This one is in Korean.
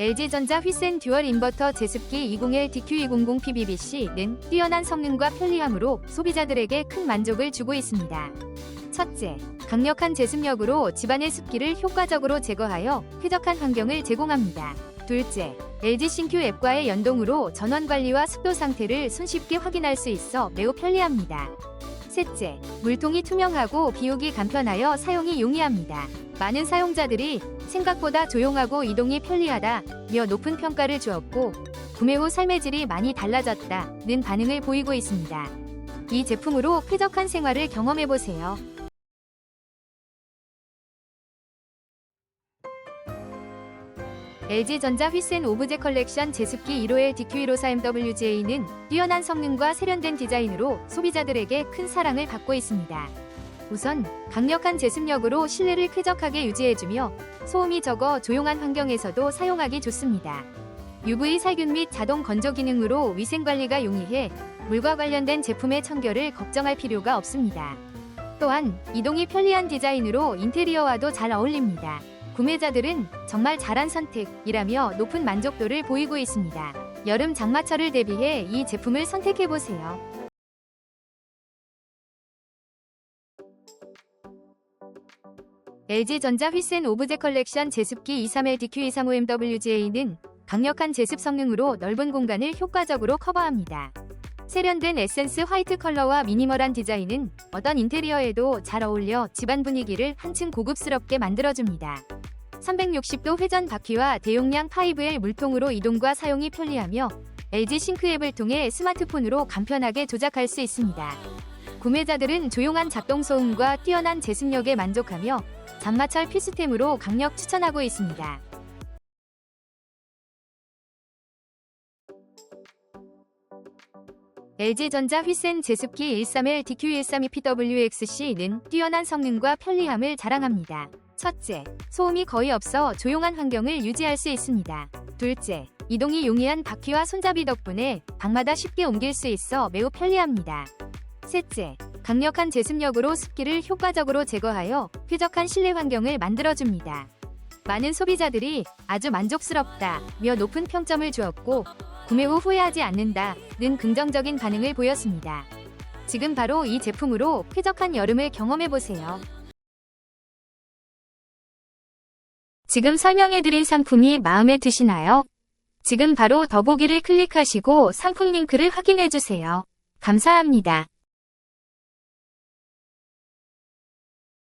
LG전자 휘센 듀얼 인버터 제습기 201 DQ200 PBBC는 뛰어난 성능과 편리함으로 소비자들에게 큰 만족을 주고 있습니다. 첫째, 강력한 제습력으로 집안의 습기를 효과적으로 제거하여 쾌적한 환경을 제공합니다. 둘째, LG 신큐 앱과의 연동으로 전원 관리와 습도 상태를 손쉽게 확인할 수 있어 매우 편리합니다. 셋째, 물통이 투명하고 비우기 간편하여 사용이 용이합니다. 많은 사용자들이 생각보다 조용하고 이동이 편리하다며 높은 평가를 주었고 구매 후 삶의 질이 많이 달라졌다는 반응을 보이고 있습니다. 이 제품으로 쾌적한 생활을 경험해 보세요. LG전자 휘센 오브제 컬렉션 제습기 1호의 DQ154MWJ는 뛰어난 성능과 세련된 디자인으로 소비자들에게 큰 사랑을 받고 있습니다. 우선 강력한 제습력으로 실내를 쾌적하게 유지해주며 소음이 적어 조용한 환경에서도 사용하기 좋습니다. UV 살균 및 자동 건조 기능으로 위생 관리가 용이해 물과 관련된 제품의 청결을 걱정할 필요가 없습니다. 또한 이동이 편리한 디자인으로 인테리어와도 잘 어울립니다. 구매자들은 정말 잘한 선택이라며 높은 만족도를 보이고 있습니다. 여름 장마철을 대비해 이 제품을 선택해보세요. LG전자 휘센 오브제 컬렉션 제습기 231 DQ235MWJ는 강력한 제습 성능으로 넓은 공간을 효과적으로 커버합니다. 세련된 에센스 화이트 컬러와 미니멀한 디자인은 어떤 인테리어에도 잘 어울려 집안 분위기를 한층 고급스럽게 만들어줍니다. 360도 회전 바퀴와 대용량 5L 물통으로 이동과 사용이 편리하며 LG 싱크 앱을 통해 스마트폰으로 간편하게 조작할 수 있습니다. 구매자들은 조용한 작동 소음과 뛰어난 제습력에 만족하며 장마철 필수템으로 강력 추천하고 있습니다. LG전자 휘센 제습기 131 DQ132PWXC는 뛰어난 성능과 편리함을 자랑합니다. 첫째, 소음이 거의 없어 조용한 환경을 유지할 수 있습니다. 둘째, 이동이 용이한 바퀴와 손잡이 덕분에 방마다 쉽게 옮길 수 있어 매우 편리합니다. 셋째, 강력한 제습력으로 습기를 효과적으로 제거하여 쾌적한 실내 환경을 만들어줍니다. 많은 소비자들이 아주 만족스럽다며 높은 평점을 주었고 구매 후 후회하지 않는다는 긍정적인 반응을 보였습니다. 지금 바로 이 제품으로 쾌적한 여름을 경험해보세요. 지금 설명해드린 상품이 마음에 드시나요? 지금 바로 더보기를 클릭하시고 상품 링크를 확인해주세요. 감사합니다.